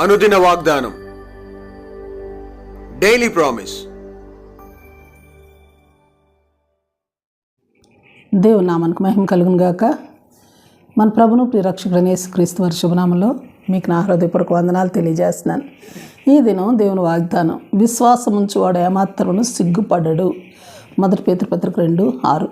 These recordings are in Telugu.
అనుదిన వాగ్దానం. డైలీ ప్రామిస్ దేవునామానికి మహిమ కలుగును గాక. మన ప్రభును ప్రియరక్షకుడైన యేసుక్రీస్తు వారి శుభనామంలో మీకు నా హృదయపూర్వక వందనాలు తెలియజేస్తున్నాను. ఈ దినం దేవుని వాగ్దానం విశ్వాసం ఉంచువాడు ఏమాత్రమును సిగ్గుపడడు. మొదటి పేతృపత్రిక రెండు ఆరు.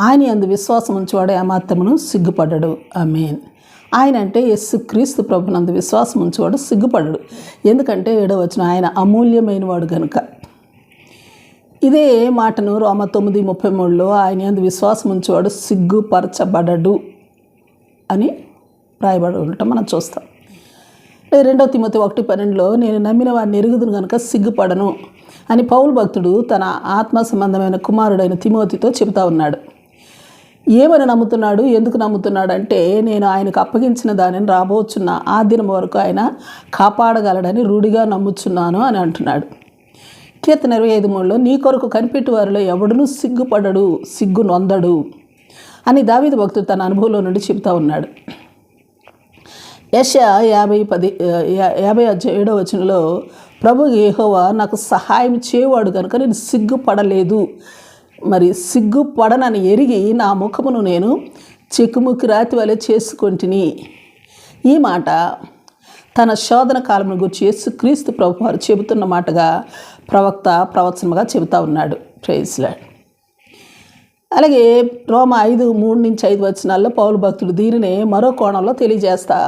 ఆయన అందు విశ్వాసం ఉంచువాడు ఏమాత్రమును సిగ్గుపడ్డాడు మీన్ ఆయన అంటే యస్సు క్రీస్తు ప్రభునందు విశ్వాసం ఉంచువాడు సిగ్గుపడడు ఎందుకంటే ఏడవచ్చిన ఆయన అమూల్యమైన వాడు కనుక ఇదే మాటను రోమ తొమ్మిది ముప్పై మూడులో ఆయన అందు విశ్వాసం ఉంచేవాడు సిగ్గుపరచబడడు అని రాయబడి ఉండటం మనం చూస్తాం. రెండవ తిమ్మతి ఒకటి పన్నెండులో నేను నమ్మిన వారిని ఎరుగుదును కనుక సిగ్గుపడను అని పౌలు భక్తుడు తన ఆత్మ సంబంధమైన కుమారుడైన తిమోతితో చెబుతా ఉన్నాడు. ఏమని నమ్ముతున్నాడు? ఎందుకు నమ్ముతున్నాడు అంటే నేను ఆయనకు అప్పగించిన దానిని రాబోచున్న ఆ దినం వరకు ఆయన కాపాడగలడని రూఢిగా నమ్ముచున్నాను అని అంటున్నాడు. కీర్తన ఇరవై ఐదు మూడులో నీ కొరకు కనిపెట్టి వారిలో ఎవడునూ సిగ్గుపడడు సిగ్గు నొందడు అని దావిద భక్తుడు తన అనుభవంలో నుండి చెబుతా ఉన్నాడు. యశ యాభై పది యాభై అధ్యాయం ఏడో వచనంలో ప్రభు ఏహోవా నాకు సహాయం చేయవాడు కనుక నేను సిగ్గుపడలేదు. మరి సిగ్గుపడనని ఎరిగి నా ముఖమును నేను చెక్కుముక్కు రాతి వలె చేసుకొంటిని. ఈ మాట తన శోధన కాలమును గురించి యేసు క్రీస్తు ప్రభు వారు చెబుతున్న మాటగా ప్రవక్త ప్రవచనముగా చెబుతా ఉన్నాడు. ప్రైజ్లాడ్ అలాగే రోమ ఐదు మూడు నుంచి ఐదు వచనాల్లో పౌరు భక్తుడు దీనినే మరో కోణంలో తెలియజేస్తా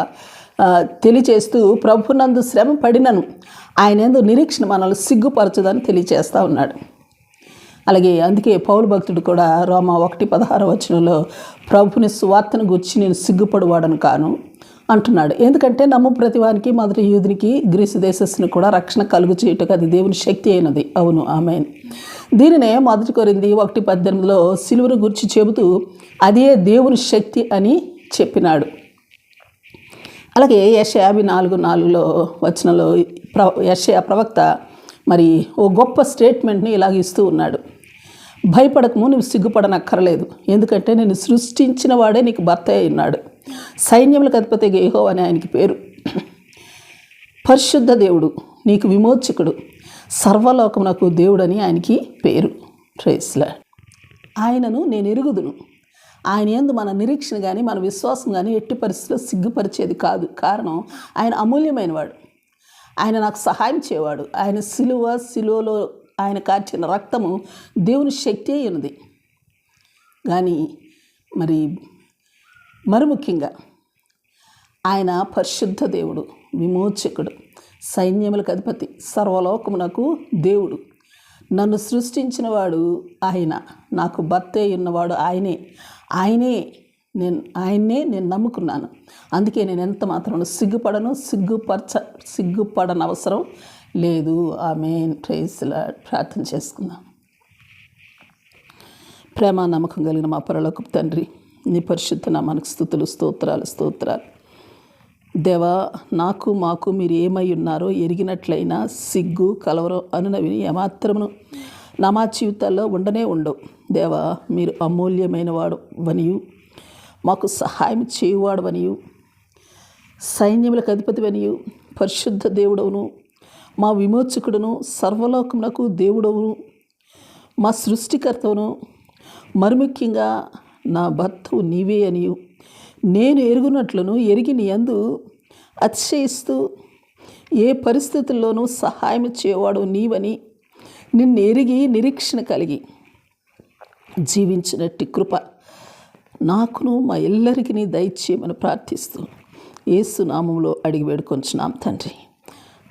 తెలియజేస్తూ ప్రభునందు శ్రమ పడినను ఆయన ఎందు నిరీక్షణ మనల్ని సిగ్గుపరచదని తెలియజేస్తూ ఉన్నాడు. అలాగే అందుకే పౌలు భక్తుడు కూడా రోమ ఒకటి పదహారు వచనంలో ప్రభుని సువార్తను గుర్చి నేను సిగ్గుపడువాడను కాను అంటున్నాడు. ఎందుకంటే నమ్ము ప్రతివానికి మొదటి యూదునికి గ్రీసు దేశస్సుని కూడా రక్షణ కలుగు చేయుటకు అది దేవుని శక్తి అయినది. అవును ఆమె దీనినే మొదటి కొరింది ఒకటి పద్దెనిమిదిలో సిలువను గురించి చెబుతూ అదే దేవుని శక్తి అని చెప్పినాడు. అలాగే యశ యాభై నాలుగు నాలుగులో వచనంలో ప్ర యశ ప్రవక్త మరి ఓ గొప్ప స్టేట్మెంట్ని ఇలాగ ఇస్తూ ఉన్నాడు. భయపడకము నువ్వు సిగ్గుపడనక్కర్లేదు. ఎందుకంటే నేను సృష్టించిన వాడే నీకు భర్త అయి ఉన్నాడు. సైన్యములకు అధిపతి గేహో అని ఆయనకి పేరు. పరిశుద్ధ దేవుడు నీకు విమోచకుడు సర్వలోకమునకు దేవుడని ఆయనకి పేరు. ప్రేస్లా ఆయనను నేను ఎరుగుదును. ఆయన ఎందు మన నిరీక్షణ కానీ మన విశ్వాసం కానీ ఎట్టి పరిస్థితిలో సిగ్గుపరిచేది కాదు. కారణం ఆయన అమూల్యమైనవాడు. ఆయన నాకు సహాయం చేయవాడు ఆయన సిలువ సిలువలో ఆయన కార్చిన రక్తము దేవుని శక్తి అయి ఉన్నది. కానీ మరి మరి ముఖ్యంగా ఆయన పరిశుద్ధ దేవుడు విమోచకుడు సైన్యములకు అధిపతి సర్వలోకమునకు దేవుడు. నన్ను సృష్టించిన వాడు ఆయన నాకు భర్తే ఉన్నవాడు ఆయనే. ఆయనే నేను ఆయన్నే నేను నమ్ముకున్నాను. అందుకే నేను ఎంత మాత్రం సిగ్గుపడను సిగ్గుపరచ సిగ్గుపడన అవసరం లేదు ఆమె ప్రేస్లా ప్రార్థన చేసుకుందాం. ప్రేమ నమ్మకం కలిగిన మా పరలోక తండ్రి నీ పరిశుద్ధ నామానికి స్థుతులు స్తోత్రాలు స్తోత్రాలు. దేవా నాకు మాకు మీరు ఏమై ఉన్నారో ఎరిగినట్లయినా సిగ్గు కలవరం అనునవి ఏమాత్రమును నా మా జీవితాల్లో ఉండనే ఉండవు. దేవా మీరు అమూల్యమైన వాడు వనియు మాకు సహాయం చేయువాడు వనియు సైన్యములకు అధిపతివనియు పరిశుద్ధ దేవుడవును మా విమోచకుడును సర్వలోకమునకు దేవుడవును మా సృష్టికర్తవును. మరి ముఖ్యంగా నా భర్తవు నీవే అని నేను ఎరుగునట్లను ఎరిగి నీ అందు అతిశయిస్తూ ఏ పరిస్థితుల్లోనూ సహాయం చేయవాడు నీవని. నిన్ను ఎరిగి నిరీక్షణ కలిగి జీవించినట్టి కృప నాకును మా ఎల్లరికి దయచేయమని ప్రార్థిస్తూ ఏసు నామంలో అడిగి వేడుకొంచున్నాం తండ్రి.